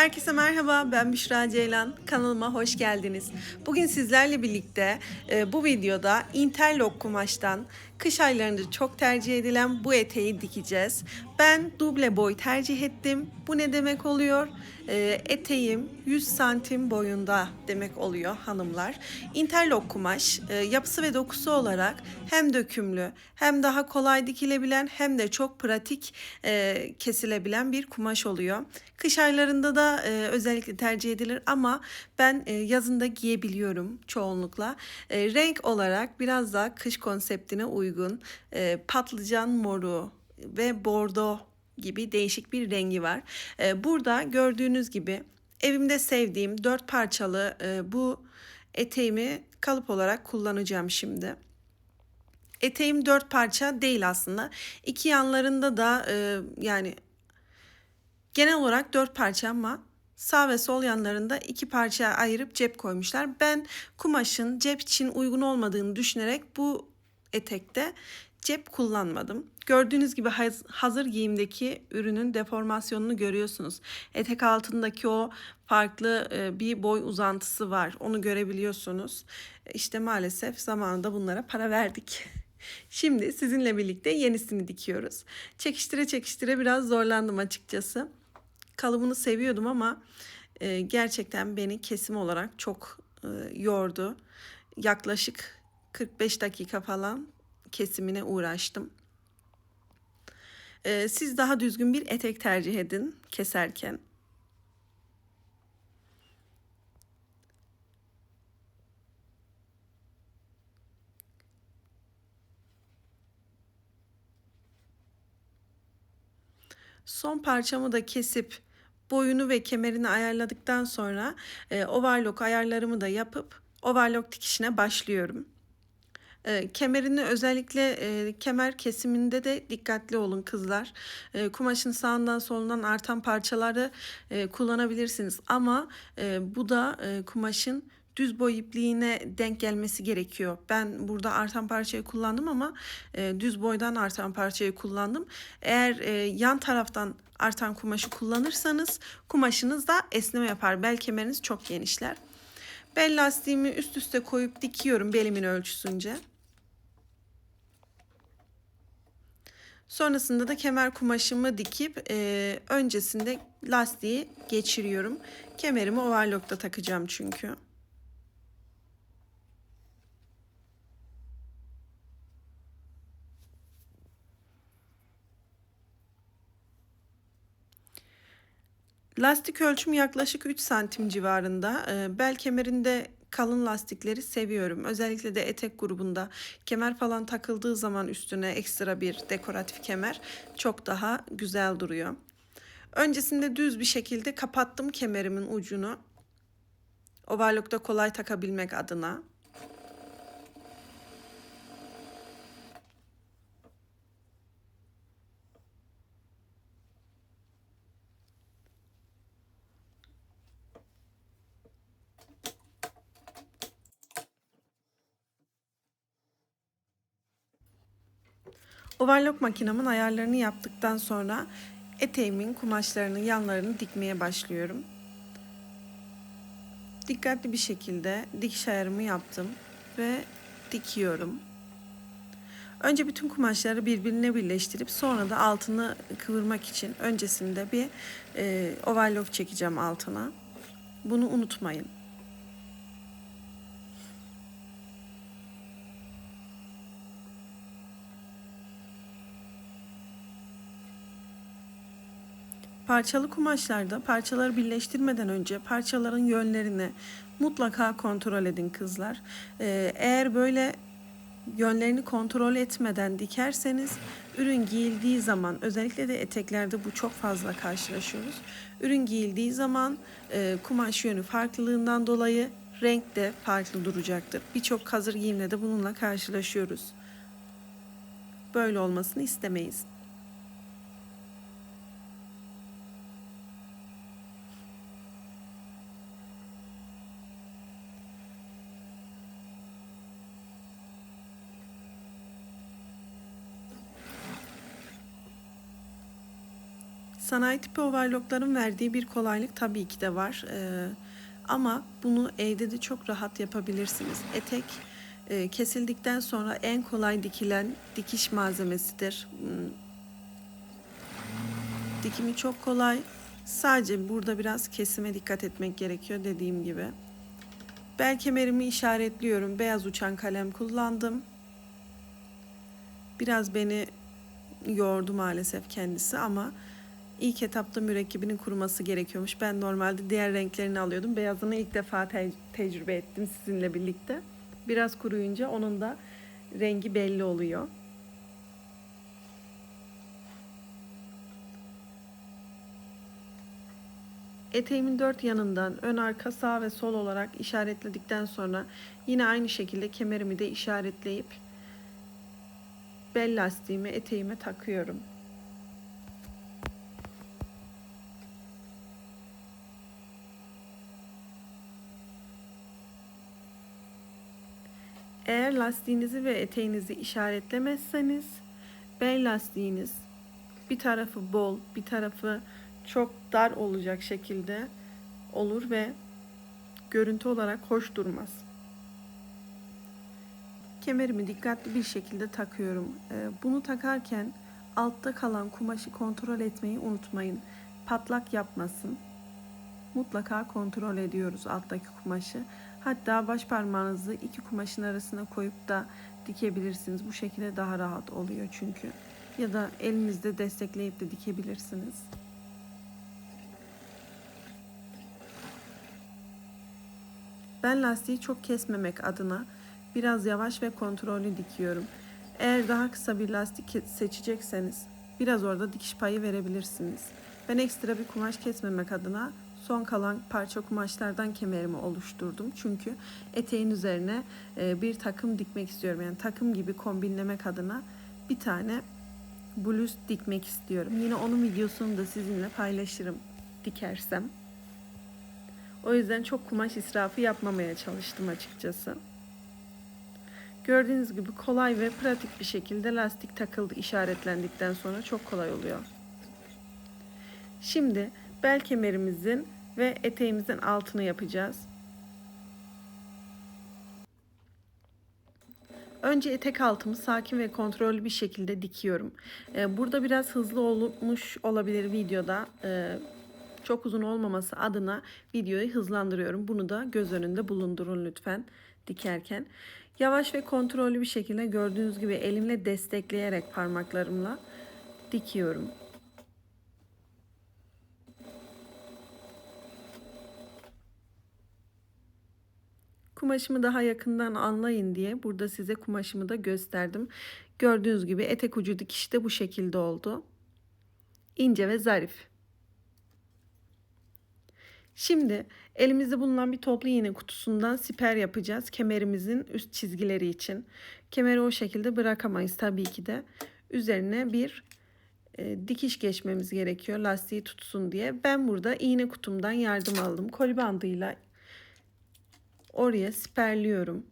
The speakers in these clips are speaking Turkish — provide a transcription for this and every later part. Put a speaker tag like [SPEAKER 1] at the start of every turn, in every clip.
[SPEAKER 1] Herkese merhaba, ben Büşra Ceylan. Kanalıma hoş geldiniz. Bugün sizlerle birlikte e, bu videoda interlock kumaştan kış aylarında çok tercih edilen bu eteği dikeceğiz. Ben duble boy tercih ettim. Bu ne demek oluyor? E, eteğim 100 santim boyunda demek oluyor hanımlar. Interlock kumaş e, yapısı ve dokusu olarak hem dökümlü hem daha kolay dikilebilen hem de çok pratik e, kesilebilen bir kumaş oluyor. Kış aylarında da e, özellikle tercih edilir ama ben e, yazında giyebiliyorum çoğunlukla. E, renk olarak biraz daha kış konseptine uygun e, patlıcan moru ve bordo gibi değişik bir rengi var. E, burada gördüğünüz gibi evimde sevdiğim dört parçalı e, bu eteğimi kalıp olarak kullanacağım şimdi. Eteğim dört parça değil aslında. İki yanlarında da e, yani genel olarak dört parça ama sağ ve sol yanlarında iki parça ayırıp cep koymuşlar. Ben kumaşın cep için uygun olmadığını düşünerek bu etekte cep kullanmadım. Gördüğünüz gibi haz- hazır giyimdeki ürünün deformasyonunu görüyorsunuz. Etek altındaki o farklı e, bir boy uzantısı var. Onu görebiliyorsunuz. E, İşte maalesef zamanında bunlara para verdik. Şimdi sizinle birlikte yenisini dikiyoruz. Çekiştire çekiştire biraz zorlandım açıkçası. Kalıbını seviyordum ama e, gerçekten beni kesim olarak çok yordu. Yaklaşık 45 dakika falan kesimine uğraştım. E, siz daha düzgün bir etek tercih edin keserken. Son parçamı da kesip boyunu ve kemerini ayarladıktan sonra e, overlock ayarlarımı da yapıp overlock dikişine başlıyorum. E, kemerini özellikle e, kemer kesiminde de dikkatli olun kızlar. E, kumaşın sağından solundan artan parçaları e, kullanabilirsiniz ama e, bu da e, kumaşın düz boy ipliğine denk gelmesi gerekiyor. Ben burada artan parçayı kullandım ama e, düz boydan artan parçayı kullandım. Eğer e, yan taraftan artan kumaşı kullanırsanız kumaşınız da esneme yapar. Bel kemeriniz çok genişler. Bel lastiğimi üst üste koyup dikiyorum belimin ölçüsünce. Sonrasında da kemer kumaşımı dikip e, öncesinde lastiği geçiriyorum. Kemerimi overlock'ta takacağım çünkü. Lastik ölçüm yaklaşık 3 santim civarında. Ee, Bel kemerinde kalın lastikleri seviyorum. Özellikle de etek grubunda kemer falan takıldığı zaman üstüne ekstra bir dekoratif kemer çok daha güzel duruyor. Öncesinde düz bir şekilde kapattım kemerimin ucunu. Overlock'ta kolay takabilmek adına. Overlock makinamın ayarlarını yaptıktan sonra eteğimin kumaşlarının yanlarını dikmeye başlıyorum. Dikkatli bir şekilde dikiş ayarımı yaptım ve dikiyorum. Önce bütün kumaşları birbirine birleştirip sonra da altını kıvırmak için öncesinde bir e, overlock çekeceğim altına. Bunu unutmayın. Parçalı kumaşlarda parçaları birleştirmeden önce parçaların yönlerini mutlaka kontrol edin kızlar. Ee, eğer böyle yönlerini kontrol etmeden dikerseniz ürün giyildiği zaman özellikle de eteklerde bu çok fazla karşılaşıyoruz. Ürün giyildiği zaman e, kumaş yönü farklılığından dolayı renk de farklı duracaktır. Birçok hazır giyimle de bununla karşılaşıyoruz. Böyle olmasını istemeyiz. Sanayi tipi overlockların verdiği bir kolaylık tabii ki de var. Ee, ama bunu evde de çok rahat yapabilirsiniz. Etek e, kesildikten sonra en kolay dikilen dikiş malzemesidir. Hmm, Dikimi çok kolay. Sadece burada biraz kesime dikkat etmek gerekiyor dediğim gibi. Bel kemerimi işaretliyorum. Beyaz uçan kalem kullandım. Biraz beni yordu maalesef kendisi ama ilk etapta mürekkebinin kuruması gerekiyormuş. Ben normalde diğer renklerini alıyordum. Beyazını ilk defa te- tecrübe ettim sizinle birlikte. Biraz kuruyunca onun da rengi belli oluyor. Eteğimin dört yanından ön arka sağ ve sol olarak işaretledikten sonra yine aynı şekilde kemerimi de işaretleyip bel lastiğimi eteğime takıyorum. Eğer lastiğinizi ve eteğinizi işaretlemezseniz bel lastiğiniz bir tarafı bol, bir tarafı çok dar olacak şekilde olur ve görüntü olarak hoş durmaz. Kemerimi dikkatli bir şekilde takıyorum. Ee, Bunu takarken altta kalan kumaşı kontrol etmeyi unutmayın. Patlak yapmasın. Mutlaka kontrol ediyoruz alttaki kumaşı. Hatta baş parmağınızı iki kumaşın arasına koyup da dikebilirsiniz. Bu şekilde daha rahat oluyor çünkü. Ya da elinizde destekleyip de dikebilirsiniz. Ben lastiği çok kesmemek adına biraz yavaş ve kontrollü dikiyorum. Eğer daha kısa bir lastik seçecekseniz biraz orada dikiş payı verebilirsiniz. Ben ekstra bir kumaş kesmemek adına son kalan parça kumaşlardan kemerimi oluşturdum. Çünkü eteğin üzerine e, bir takım dikmek istiyorum. Yani takım gibi kombinlemek adına bir tane bluz dikmek istiyorum. Yine onun videosunu da sizinle paylaşırım dikersem. O yüzden çok kumaş israfı yapmamaya çalıştım açıkçası. Gördüğünüz gibi kolay ve pratik bir şekilde lastik takıldı işaretlendikten sonra çok kolay oluyor. Şimdi bel kemerimizin ve eteğimizin altını yapacağız. Önce etek altımı sakin ve kontrollü bir şekilde dikiyorum. Ee, Burada biraz hızlı olmuş olabilir videoda. Ee, Çok uzun olmaması adına videoyu hızlandırıyorum. Bunu da göz önünde bulundurun lütfen dikerken. Yavaş ve kontrollü bir şekilde gördüğünüz gibi elimle destekleyerek parmaklarımla dikiyorum. Kumaşımı daha yakından anlayın diye burada size kumaşımı da gösterdim. Gördüğünüz gibi etek ucu dikişi de bu şekilde oldu. İnce ve zarif. Şimdi elimizde bulunan bir toplu iğne kutusundan siper yapacağız kemerimizin üst çizgileri için. Kemeri o şekilde bırakamayız tabii ki de. Üzerine bir e, dikiş geçmemiz gerekiyor lastiği tutsun diye. Ben burada iğne kutumdan yardım aldım. Koli bandıyla oraya siperliyorum.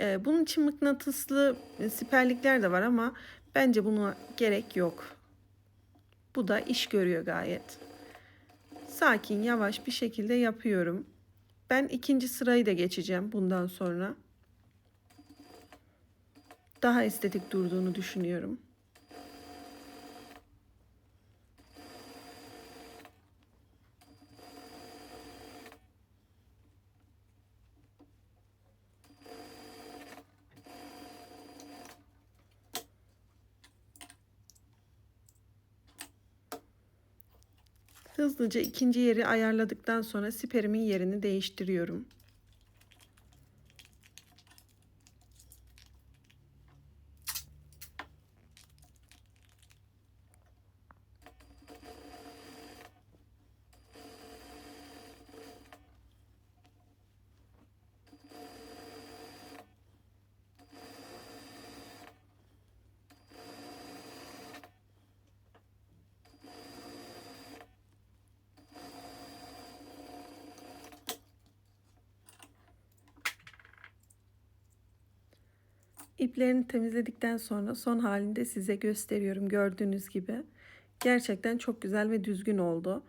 [SPEAKER 1] E, bunun için mıknatıslı siperlikler de var ama bence buna gerek yok. Bu da iş görüyor gayet. Sakin, yavaş bir şekilde yapıyorum. Ben ikinci sırayı da geçeceğim bundan sonra. Daha estetik durduğunu düşünüyorum. Hızlıca ikinci yeri ayarladıktan sonra siperimin yerini değiştiriyorum. İplerini temizledikten sonra son halinde size gösteriyorum gördüğünüz gibi. Gerçekten çok güzel ve düzgün oldu.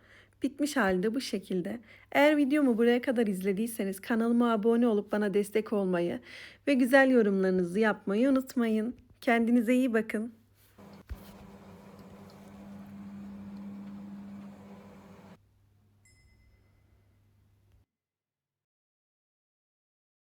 [SPEAKER 1] Bitmiş hali de bu şekilde. Eğer videomu buraya kadar izlediyseniz kanalıma abone olup bana destek olmayı ve güzel yorumlarınızı yapmayı unutmayın. Kendinize iyi bakın.